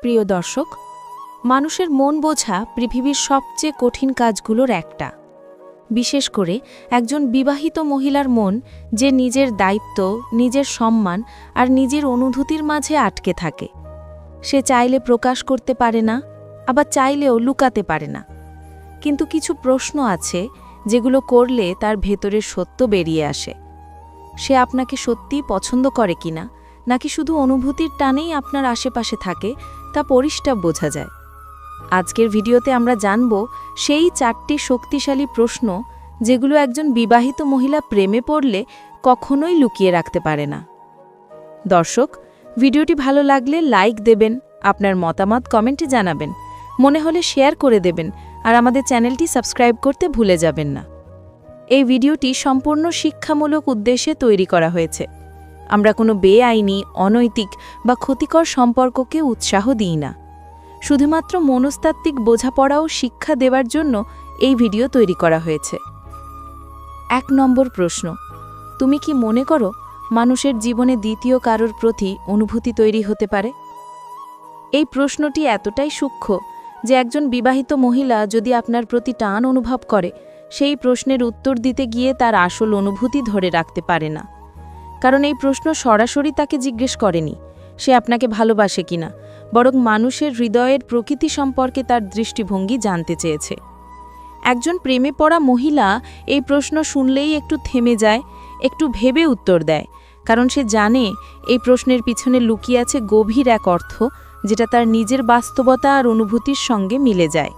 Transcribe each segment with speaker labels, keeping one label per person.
Speaker 1: প্রিয় দর্শক, মানুষের মন বোঝা পৃথিবীর সবচেয়ে কঠিন কাজগুলোর একটা। বিশেষ করে একজন বিবাহিত মহিলার মন যে নিজের দায়িত্ব, নিজের সম্মান আর নিজের অনুভূতির মাঝে আটকে থাকে। সে চাইলে প্রকাশ করতে পারে না, আবার চাইলেও লুকাতে পারে না। কিন্তু কিছু প্রশ্ন আছে যেগুলো করলে তার ভেতরের সত্য বেরিয়ে আসে। সে আপনাকে সত্যিই পছন্দ করে কিনা? নাকি শুধু অনুভূতির টানেই আপনার আশেপাশে থাকে, তা পরিষ্কার বোঝা যায়। আজকের ভিডিওতে আমরা জানব সেই চারটি শক্তিশালী প্রশ্ন যেগুলো একজন বিবাহিত মহিলা প্রেমে পড়লে কখনোই লুকিয়ে রাখতে পারে না। দর্শক, ভিডিওটি ভালো লাগলে লাইক দেবেন, আপনার মতামত কমেন্টে জানাবেন, মনে হলে শেয়ার করে দেবেন, আর আমাদের চ্যানেলটি সাবস্ক্রাইব করতে ভুলে যাবেন না। এই ভিডিওটি সম্পূর্ণ শিক্ষামূলক উদ্দেশ্যে তৈরি করা হয়েছে। আমরা কোনো বেআইনি, অনৈতিক বা ক্ষতিকর সম্পর্ককে উৎসাহ দিই না। শুধুমাত্র মনস্তাত্ত্বিক বোঝাপড়া ও শিক্ষা দেওয়ার জন্য এই ভিডিও তৈরি করা হয়েছে। এক নম্বর প্রশ্ন, তুমি কি মনে করো মানুষের জীবনে দ্বিতীয় কারোর প্রতি অনুভূতি তৈরি হতে পারে? এই প্রশ্নটি এতটাই সূক্ষ্ম যে একজন বিবাহিত মহিলা যদি আপনার প্রতি টান অনুভব করে, সেই প্রশ্নের উত্তর দিতে গিয়ে তার আসল অনুভূতি ধরে রাখতে পারে না। কারণ এই প্রশ্ন সরাসরি তাকে জিজ্ঞেস করেনি। সে আপনাকে ভালোবাসে কিনা, বরং মানুষের হৃদয়ের প্রকৃতি সম্পর্কে তার দৃষ্টিভঙ্গি জানতে চেয়েছে। একজন প্রেমে পড়া মহিলা এই প্রশ্ন শুনলেই একটু থেমে যায়, একটু ভেবে উত্তর দেয়, কারণ সে জানে এই প্রশ্নের পিছনে লুকিয়ে আছে গভীর এক অর্থ, যেটা তার নিজের বাস্তবতা আর অনুভূতির সঙ্গে মিলে যায়।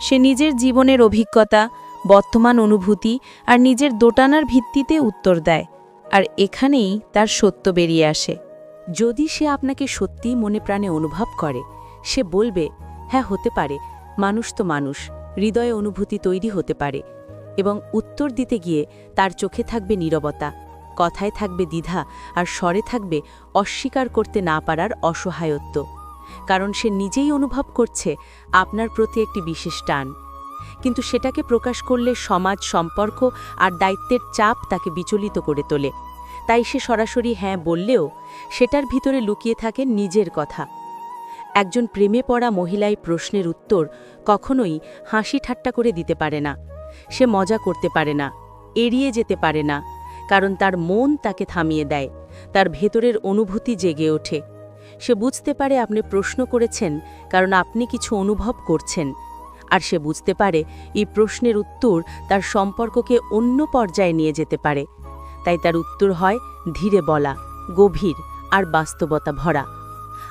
Speaker 1: সে নিজের জীবনের অভিজ্ঞতা, বর্তমান অনুভূতি আর নিজের দোটানার ভিত্তিতে উত্তর দেয় আর এখানেই তার সত্য বেরিয়ে আসে।
Speaker 2: যদি সে আপনাকে সত্যিই মনে প্রাণে অনুভব করে, সে বলবে হ্যাঁ হতে পারে। মানুষ তো মানুষ। হৃদয়ে অনুভূতি তৈরি হতে পারে। এবং উত্তর দিতে গিয়ে তার চোখে থাকবে নীরবতা, কথায় থাকবে দ্বিধা আর স্বরে থাকবে অস্বীকার করতে না পারার অসহায়ত্ব। কারণ সে নিজেই অনুভব করছে, আপনার প্রতি একটি বিশেষ টান। কিন্তু সেটাকে প্রকাশ করলে সমাজ, সম্পর্ক আর দায়িত্বের চাপ তাকে বিচলিত করে তোলে। তাই সে সরাসরি হ্যাঁ বললেও সেটার ভিতরে লুকিয়ে থাকে নিজের কথা। একজন প্রেমে পড়া মহিলাই প্রশ্নের উত্তর কখনোই হাসি ঠাট্টা করে দিতে পারে না। সে মজা করতে পারে না, এড়িয়ে যেতে পারে না, কারণ তার মন তাকে থামিয়ে দেয়, তার ভেতরের অনুভূতি জেগে ওঠে। সে বুঝতে পারে আপনি প্রশ্ন করেছেন, কারণ আপনি কিছু অনুভব করছেন। আর সে বুঝতে পারে এই প্রশ্নের উত্তর তার সম্পর্ককে অন্য পর্যায়ে নিয়ে যেতে পারে। তাই তার উত্তর হয় ধীরে বলা, গভীর আর বাস্তবতা ভরা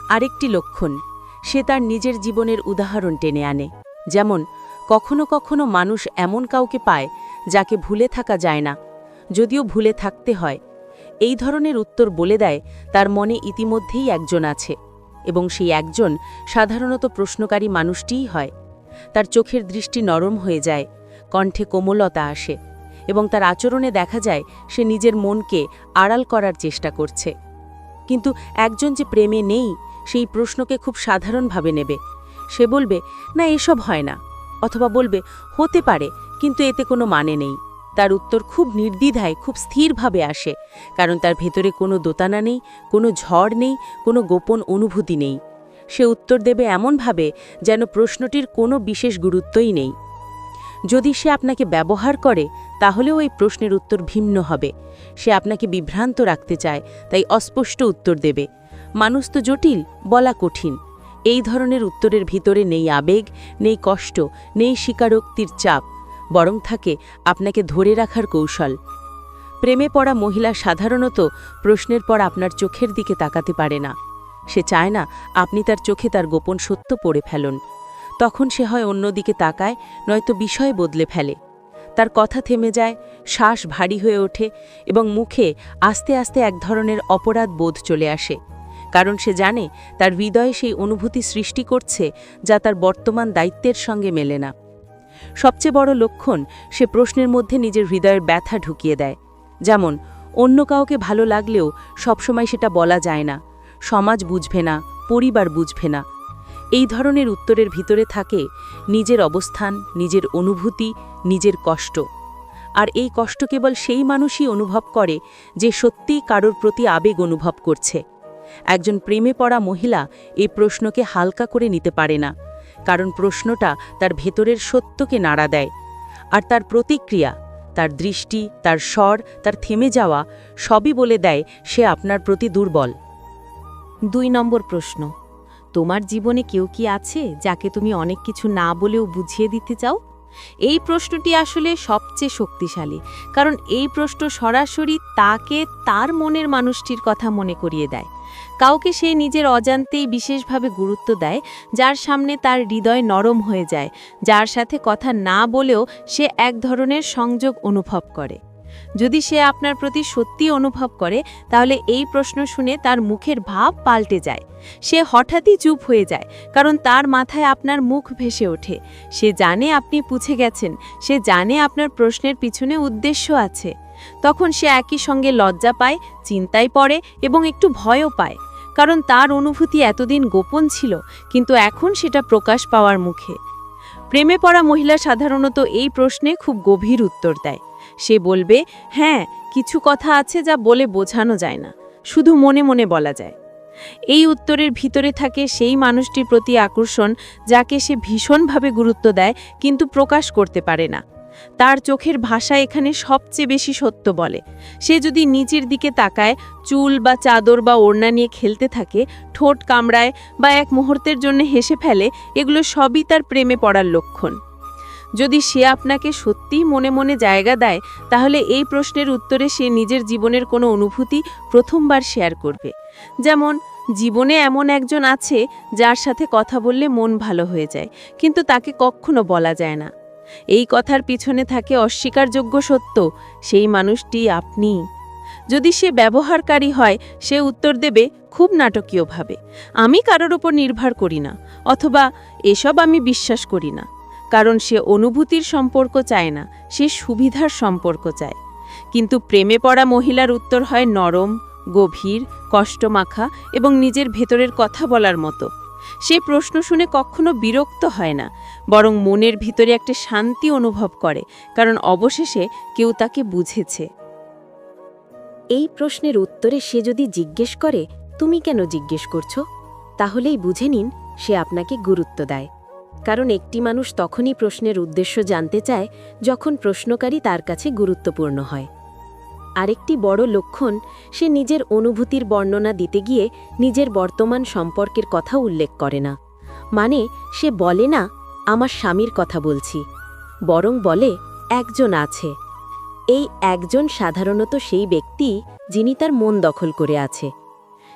Speaker 2: আরেকটি লক্ষণ, সে তার নিজের জীবনের উদাহরণ টেনে আনে। যেমন, কখনো কখনো মানুষ এমন কাউকে পায় যাকে ভুলে থাকা যায় না, যদিও ভুলে থাকতে হয়। এই ধরনের উত্তর বলে দেয় তার মনে ইতিমধ্যেই একজন আছে এবং সেই একজন সাধারণত প্রশ্নকারী মানুষটিই হয়। তার চোখের দৃষ্টি নরম হয়ে যায়, কণ্ঠে কোমলতা আসে এবং তার আচরণে দেখা যায় সে নিজের মনকে আড়াল করার চেষ্টা করছে। কিন্তু একজন যে প্রেমে নেই, সেই প্রশ্নকে খুব সাধারণভাবে নেবে। সে বলবে, না, এসব হয় না। অথবা বলবে, হতে পারে, কিন্তু এতে কোনো মানে নেই। তার উত্তর খুব নির্দ্বিধায়, খুব স্থিরভাবে আসে, কারণ তার ভেতরে কোনো দোতানা নেই, কোনো ঝড় নেই, কোনো গোপন অনুভূতি নেই। সে উত্তর দেবে এমনভাবে যেন প্রশ্নটির কোনো বিশেষ গুরুত্বই নেই। যদি সে আপনাকে ব্যবহার করে, তাহলেও এই প্রশ্নের উত্তর ভিন্ন হবে। সে আপনাকে বিভ্রান্ত রাখতে চায়, তাই অস্পষ্ট উত্তর দেবে। মানুষ তো জটিল, বলা কঠিন। এই ধরনের উত্তরের ভিতরে নেই আবেগ, নেই কষ্ট, নেই স্বীকারোক্তির চাপ, বরং থাকে আপনাকে ধরে রাখার কৌশল। প্রেমে পড়া মহিলা সাধারণত প্রশ্নের পর আপনার চোখের দিকে তাকাতে পারে না। সে চায় না আপনি তার চোখে তার গোপন সত্য পড়ে ফেলুন। তখন সে হয় অন্যদিকে তাকায়, নয়তো বিষয় বদলে ফেলে। তার কথা থেমে যায়, শ্বাস ভারী হয়ে ওঠে এবং মুখে আস্তে আস্তে এক ধরনের অপরাধ বোধ চলে আসে। কারণ সে জানে তার হৃদয়ে সেই অনুভূতি সৃষ্টি করছে যা তার বর্তমান দায়িত্বের সঙ্গে মেলে না। সবচেয়ে বড় লক্ষণ সে প্রশ্নের মধ্যে নিজের হৃদয়ের ব্যথা ঢুকিয়ে দেয়। যেমন, অন্য কাউকে ভালো লাগলেও সবসময় সেটা বলা যায় না। সমাজ বুঝবে না, পরিবার বুঝবে না। এই ধরনের উত্তরের ভিতরে থাকে নিজের অবস্থান, নিজের অনুভূতি, নিজের কষ্ট। আর এই কষ্ট কেবল সেই মানুষই অনুভব করে যে সত্যিই কারোর প্রতি আবেগ অনুভব করছে।
Speaker 1: একজন প্রেমে পড়া মহিলা এই প্রশ্নকে হালকা করে নিতে পারে না, কারণ প্রশ্নটা তার ভেতরের সত্যকে নাড়া দেয়। আর তার প্রতিক্রিয়া, তার দৃষ্টি, তার স্বর, তার থেমে যাওয়া সবই বলে দেয় সে আপনার প্রতি দুর্বল।
Speaker 2: দুই নম্বর প্রশ্ন, তোমার জীবনে কেউ কি আছে যাকে তুমি অনেক কিছু না বলেও বুঝিয়ে দিতে চাও? এই প্রশ্নটি আসলে সবচেয়ে শক্তিশালী, কারণ এই প্রশ্ন সরাসরি তাকে তার মনের মানুষটির কথা মনে করিয়ে দেয়। কাউকে সে নিজের অজান্তেই বিশেষভাবে গুরুত্ব দেয়, যার সামনে তার হৃদয় নরম হয়ে যায়, যার সাথে কথা না বলেও সে এক ধরনের সংযোগ অনুভব করে। যদি সে আপনার প্রতি সত্যি অনুভব করে, তাহলে এই প্রশ্ন শুনে তার মুখের ভাব পাল্টে যায়। সে হঠাৎই চুপ হয়ে যায়, কারণ তার মাথায় আপনার মুখ ভেসে ওঠে। সে জানে আপনি পুছে গেছেন, সে জানে আপনার প্রশ্নের পিছনে উদ্দেশ্য আছে। তখন সে একই সঙ্গে লজ্জা পায়, চিন্তায় পড়ে এবং একটু ভয়ও পায়। কারণ তার অনুভূতি এতদিন গোপন ছিল, কিন্তু এখন সেটা প্রকাশ পাওয়ার মুখে। প্রেমে পড়া মহিলা সাধারণত এই প্রশ্নে খুব গভীর উত্তর দেয়। সে বলবে হ্যাঁ কিছু কথা আছে যা বলে বোঝানো যায় না, শুধু মনে মনে বলা যায়। এই উত্তরের ভিতরে থাকে সেই মানুষটির প্রতি আকর্ষণ যাকে সে ভীষণভাবে গুরুত্ব দেয় কিন্তু প্রকাশ করতে পারে না। তার চোখের ভাষা এখানে সবচেয়ে বেশি সত্য বলে। সে যদি নিচের দিকে তাকায়, চুল বা চাদর বা ওড়না নিয়ে খেলতে থাকে, ঠোঁট কামড়ায় বা এক মুহূর্তের জন্য হেসে ফেলে, এগুলো সবই তার প্রেমে পড়ার লক্ষণ। যদি সে আপনাকে সত্যিই মনে মনে জায়গা দেয়, তাহলে এই প্রশ্নের উত্তরে সে নিজের জীবনের কোনো অনুভূতি প্রথমবার শেয়ার করবে। যেমন, জীবনে এমন একজন আছে যার সাথে কথা বললে মন ভালো হয়ে যায়, কিন্তু তাকে কখনো বলা যায় না। এই কথার পিছনে থাকে অস্বীকারযোগ্য সত্য, সেই মানুষটি আপনি। যদি সে ব্যবহারকারী হয়, সে উত্তর দেবে, খুব নাটকীয়ভাবে, আমি কারোর ওপর নির্ভর করি না, অথবা এসব আমি বিশ্বাস করি না। কারণ সে অনুভূতির সম্পর্ক চায় না, সে সুবিধার সম্পর্ক চায়। কিন্তু প্রেমে পড়া মহিলার উত্তর হয় নরম, গভীর, কষ্টমাখা এবং নিজের ভেতরের কথা বলার মতো। সে প্রশ্ন শুনে কখনো বিরক্ত হয় না, বরং মনের ভিতরে একটা শান্তি অনুভব করে, কারণ অবশেষে কেউ তাকে বুঝেছে।
Speaker 3: এই প্রশ্নের উত্তরে সে যদি জিজ্ঞেস করে, তুমি কেন জিজ্ঞেস করছ? তাহলেই বুঝে নিন সে আপনাকে গুরুত্ব দেয়। কারণ একটি মানুষ তখনই প্রশ্নের উদ্দেশ্য জানতে চায় যখন প্রশ্নকারী তার কাছে গুরুত্বপূর্ণ হয়। আরেকটি বড় লক্ষণ, সে নিজের অনুভূতির বর্ণনা দিতে গিয়ে নিজের বর্তমান সম্পর্কের কথা উল্লেখ করে না। মানে সে বলে না, আমার স্বামীর কথা বলছি। বরং বলে, একজন আছে। এই একজন সাধারণত সেই ব্যক্তি যিনি তার মন দখল করে আছে।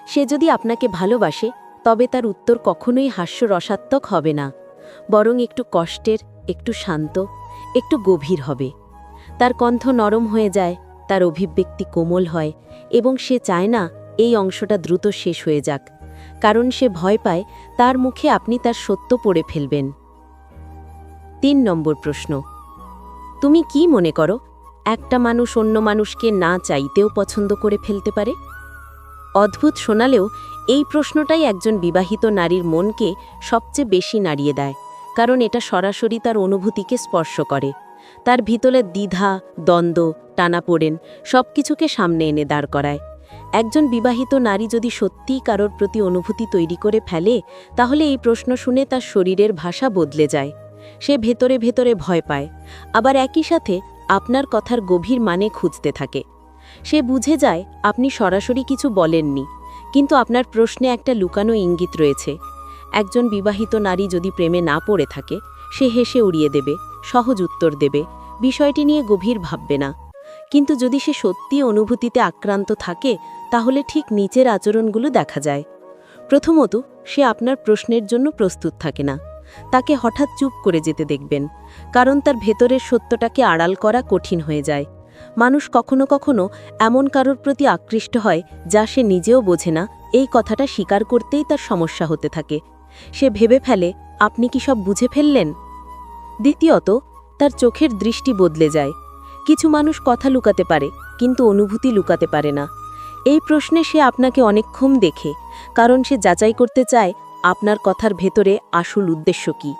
Speaker 3: সে যদি আপনাকে ভালোবাসে, তবে তার উত্তর কখনোই হাস্যরসাত্মক হবে না। বরং একটু কষ্টের, একটু শান্ত, একটু গভীর হবে। তার কণ্ঠ নরম হয়ে যায়, তার অভিব্যক্তি কোমল হয় এবং সে চায় না এই অংশটা দ্রুত শেষ হয়ে যাক, কারণ সে ভয় পায় তার মুখে আপনি তার সত্য পড়ে ফেলবেন। তিন নম্বর প্রশ্ন, তুমি কি মনে করো, একটা মানুষ অন্য মানুষকে না চাইতেও পছন্দ করে ফেলতে পারে? অদ্ভুত শোনালেও এই প্রশ্নটাই একজন বিবাহিত নারীর মনকে সবচেয়ে বেশি নাড়িয়ে দেয়, কারণ এটা সরাসরি তার অনুভূতিকে স্পর্শ করে। তার ভিতরে দ্বিধা, দ্বন্দ্ব, টানাপোড়েন সব কিছুকে সামনে এনে দাঁড় করায়। একজন বিবাহিত নারী যদি সত্যিই কারোর প্রতি অনুভূতি তৈরি করে ফেলে, তাহলে এই প্রশ্ন শুনে তার শরীরের ভাষা বদলে যায়। সে ভেতরে ভেতরে ভয় পায়। আবার একই সাথে আপনার কথার গভীর মানে খুঁজতে থাকে। সে বুঝে যায়, আপনি সরাসরি কিছু বলেননি। কিন্তু আপনার প্রশ্নে একটা লুকানো ইঙ্গিত রয়েছে। একজন বিবাহিত নারী যদি প্রেমে না পড়ে থাকে, সে হেসে উড়িয়ে দেবে, সহজ উত্তর দেবে, বিষয়টি নিয়ে গভীর ভাববে না। কিন্তু যদি সে সত্যি অনুভূতিতে আক্রান্ত থাকে, তাহলে ঠিক নিচের আচরণগুলো দেখা যায়। প্রথমত, সে আপনার প্রশ্নের জন্য প্রস্তুত থাকে না। তাকে হঠাৎ চুপ করে যেতে দেখবেন, কারণ তার ভেতরের সত্যটাকে আড়াল করা কঠিন হয়ে যায়। মানুষ কখনো কখনো এমন কারোর প্রতি আকৃষ্ট হয় যা সে নিজেও বোঝে না। এই কথাটা স্বীকার করতেই তার সমস্যা হতে থাকে। সে ভেবে ফেলে, আপনি কি সব বুঝে ফেললেন? দ্বিতীয়ত, তার চোখের দৃষ্টি বদলে যায়। কিছু মানুষ কথা লুকাতে পারে, কিন্তু অনুভূতি লুকাতে পারে না। এই প্রশ্নে সে আপনাকে অনেকক্ষণ দেখে, কারণ সে যাচাই করতে চায়, আপনার কথার ভেতরে আসল উদ্দেশ্য কি?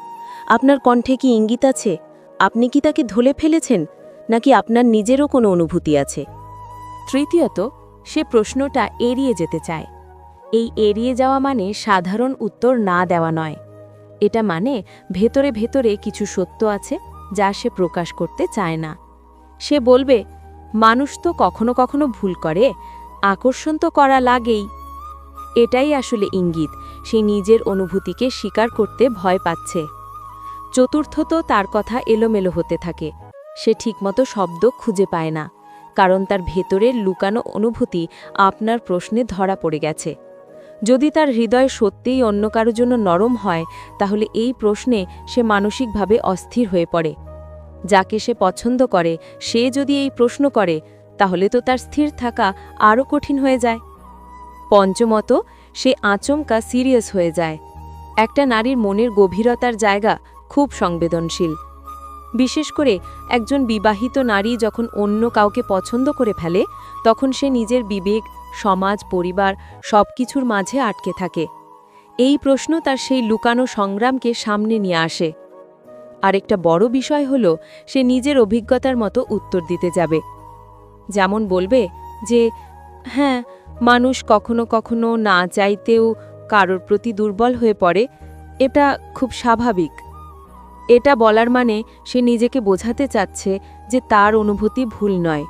Speaker 3: আপনার কণ্ঠে কি ইঙ্গিত আছে? আপনি কি তাকে ধলে ফেলেছেন? নাকি আপনার নিজেরও কোনো অনুভূতি আছে?
Speaker 2: তৃতীয়ত, সে প্রশ্নটা এড়িয়ে যেতে চায়। এই এড়িয়ে যাওয়া মানে সাধারণ উত্তর না দেওয়া নয়। এটা মানে ভেতরে ভেতরে কিছু সত্য আছে যা সে প্রকাশ করতে চায় না। সে বলবে, মানুষ তো কখনো কখনো ভুল করে, আকর্ষণ তো করা লাগেই। এটাই আসলে ইঙ্গিত, সে নিজের অনুভূতিকে স্বীকার করতে ভয় পাচ্ছে। চতুর্থত তার কথা এলোমেলো হতে থাকে। সে ঠিকমতো শব্দ খুঁজে পায় না, কারণ তার ভেতরের লুকানো অনুভূতি আপনার প্রশ্নে ধরা পড়ে গেছে। যদি তার হৃদয় সত্যিই অন্য কারও জন্য নরম হয়, তাহলে এই প্রশ্নে সে মানসিকভাবে অস্থির হয়ে পড়ে। যাকে সে পছন্দ করে, সে যদি এই প্রশ্ন করে, তাহলে তো তার স্থির থাকা আরও কঠিন হয়ে যায়। পঞ্চমত, সে আচমকা সিরিয়াস হয়ে যায়। একটা নারীর মনের গভীরতার জায়গা খুব সংবেদনশীল। বিশেষ করে একজন বিবাহিত নারী যখন অন্য কাউকে পছন্দ করে ফেলে, তখন সে নিজের বিবেক, সমাজ, পরিবার সব কিছুর মাঝে আটকে থাকে। এই প্রশ্ন তার সেই লুকানো সংগ্রামকে সামনে নিয়ে আসে। আরেকটা বড় বিষয় হল, সে নিজের অভিজ্ঞতার মতো উত্তর দিতে যাবে। যেমন বলবে যে হ্যাঁ মানুষ কখনো কখনো না চাইতেও কারোর প্রতি দুর্বল হয়ে পড়ে। এটা খুব স্বাভাবিক। এটা বলার মানে সে নিজেকে বোঝাতে চাচ্ছে যে তার অনুভূতি ভুল নয়।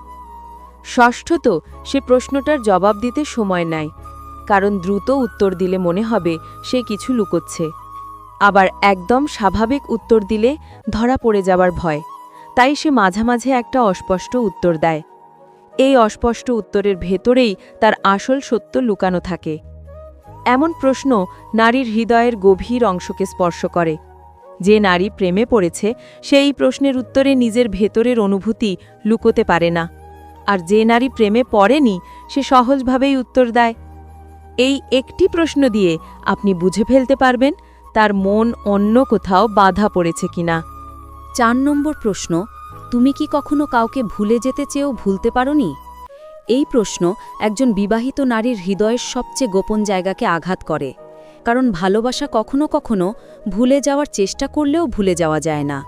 Speaker 2: ষষ্ঠত, সে প্রশ্নটার জবাব দিতে সময় নেয়, কারণ দ্রুত উত্তর দিলে মনে হবে সে কিছু লুকোচ্ছে। আবার একদম স্বাভাবিক উত্তর দিলে ধরা পড়ে যাবার ভয়, তাই সে মাঝামাঝে একটা অস্পষ্ট উত্তর দেয়। এই অস্পষ্ট উত্তরের ভেতরেই তার আসল সত্য লুকানো থাকে। এমন প্রশ্ন নারীর হৃদয়ের গভীর অংশকে স্পর্শ করে। যে নারী প্রেমে পড়েছে, সেই প্রশ্নের উত্তরে নিজের ভেতরের অনুভূতি লুকোতে পারে না। আর যে নারী প্রেমে পড়েনি, সে সহজভাবেই উত্তর দেয়। এই একটি প্রশ্ন দিয়ে আপনি বুঝে ফেলতে পারবেন তার মন অন্য কোথাও বাধা পড়েছে কিনা।
Speaker 1: চার নম্বর প্রশ্ন, তুমি কি কখনো কাউকে ভুলে যেতে চেয়েও ভুলতে পারোনি? এই প্রশ্ন একজন বিবাহিত নারীর হৃদয়ের সবচেয়ে গোপন জায়গাকে আঘাত করে। কারণ ভালোবাসা কখনো কখনো ভুলে যাওয়ার চেষ্টা করলেও ভুলে যাওয়া যায় না।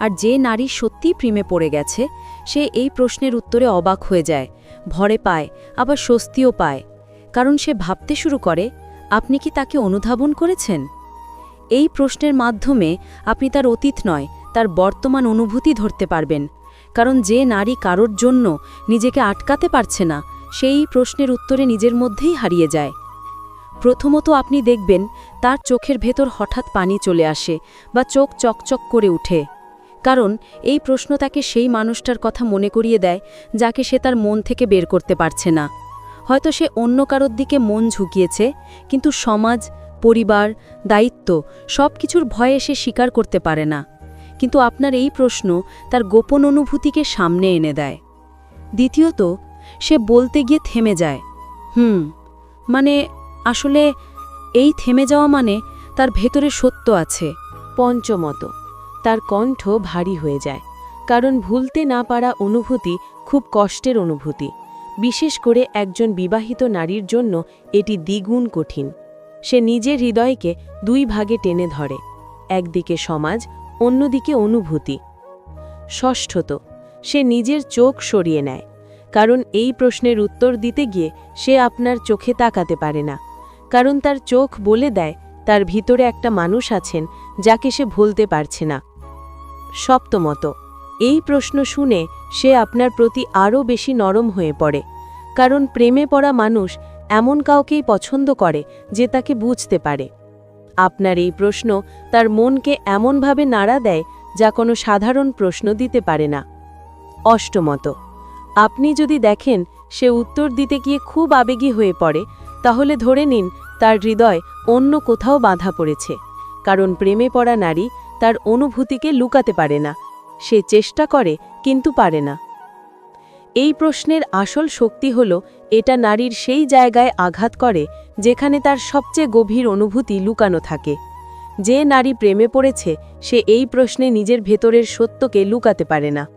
Speaker 1: আর যে নারী সত্যিই প্রেমে পড়ে গেছে, সে এই প্রশ্নের উত্তরে অবাক হয়ে যায়, ভরে পায়, আবার স্বস্তিও পায়। কারণ সে ভাবতে শুরু করে, আপনি কি তাকে অনুধাবন করেছেন? এই প্রশ্নের মাধ্যমে আপনি তার অতীত নয়, তার বর্তমান অনুভূতি ধরতে পারবেন। কারণ যে নারী কারোর জন্য নিজেকে আটকাতে পারছে না, সেই প্রশ্নের উত্তরে নিজের মধ্যেই হারিয়ে যায়। প্রথমত আপনি দেখবেন তার চোখের ভেতর হঠাৎ পানি চলে আসে বা চোখ চকচক করে উঠে। কারণ এই প্রশ্ন তাকে সেই মানুষটার কথা মনে করিয়ে দেয় যাকে সে তার মন থেকে বের করতে পারছে না। হয়তো সে অন্য কারোর দিকে মন ঝুঁকিয়েছে, কিন্তু সমাজ, পরিবার, দায়িত্ব সব কিছুর ভয়ে সে স্বীকার করতে পারে না। কিন্তু আপনার এই প্রশ্ন তার গোপন অনুভূতিকে সামনে এনে দেয়। দ্বিতীয়ত, সে বলতে গিয়ে থেমে যায়। হুম মানে আসলে এই থেমে যাওয়া মানে তার ভেতরে সত্য আছে,
Speaker 2: পঞ্চমত। তার কণ্ঠ ভারী হয়ে যায়, কারণ ভুলতে না পারা অনুভূতি খুব কষ্টের অনুভূতি, বিশেষ করে একজন বিবাহিত নারীর জন্য এটি দ্বিগুণ কঠিন। সে নিজের হৃদয়কে দুই ভাগে টেনে ধরে, একদিকে সমাজ, অন্যদিকে অনুভূতি। ষষ্ঠত, সে নিজের চোখ সরিয়ে নেয়, কারণ এই প্রশ্নের উত্তর দিতে গিয়ে সে আপনার চোখে তাকাতে পারে না। কারণ তার চোখ বলে দেয়, তার ভিতরে একটা মানুষ আছেন, যাকে সে ভুলতে পারছে না। সপ্তমত, এই প্রশ্ন শুনে সে আপনার প্রতি আরও বেশি নরম হয়ে পড়ে, কারণ প্রেমে পড়া মানুষ এমন কাউকেই পছন্দ করে যে তাকে বুঝতে পারে। আপনার এই প্রশ্ন তার মনকে এমনভাবে নাড়া দেয় যা কোনো সাধারণ প্রশ্ন দিতে পারে না। অষ্টমত, আপনি যদি দেখেন সে উত্তর দিতে গিয়ে খুব আবেগী হয়ে পড়ে তাহলে ধরে নিন, তার হৃদয় অন্য কোথাও বাঁধা পড়েছে। কারণ প্রেমে পড়া নারী তার অনুভূতিকে লুকাতে পারে না। সে চেষ্টা করে, কিন্তু পারে না। এই প্রশ্নের আসল শক্তি হল, এটা নারীর সেই জায়গায় আঘাত করে, যেখানে তার সবচেয়ে গভীর অনুভূতি লুকানো থাকে। যে নারী প্রেমে পড়েছে, সে এই প্রশ্নে নিজের ভেতরের সত্যকে লুকাতে পারে না।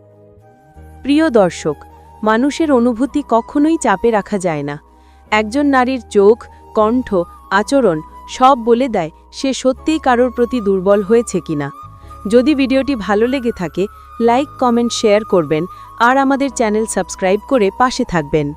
Speaker 2: প্রিয় দর্শক, মানুষের অনুভূতি কখনোই চাপে রাখা যায় না। একজন নারীর চোখ, কণ্ঠ, আচরণ সব বলে দেয় সে সত্যিই কারোর প্রতি দুর্বল হয়েছে কিনা। যদি ভিডিওটি ভালো লেগে থাকে, লাইক, কমেন্ট, শেয়ার করবেন আর আমাদের চ্যানেল সাবস্ক্রাইব করে পাশে থাকবেন।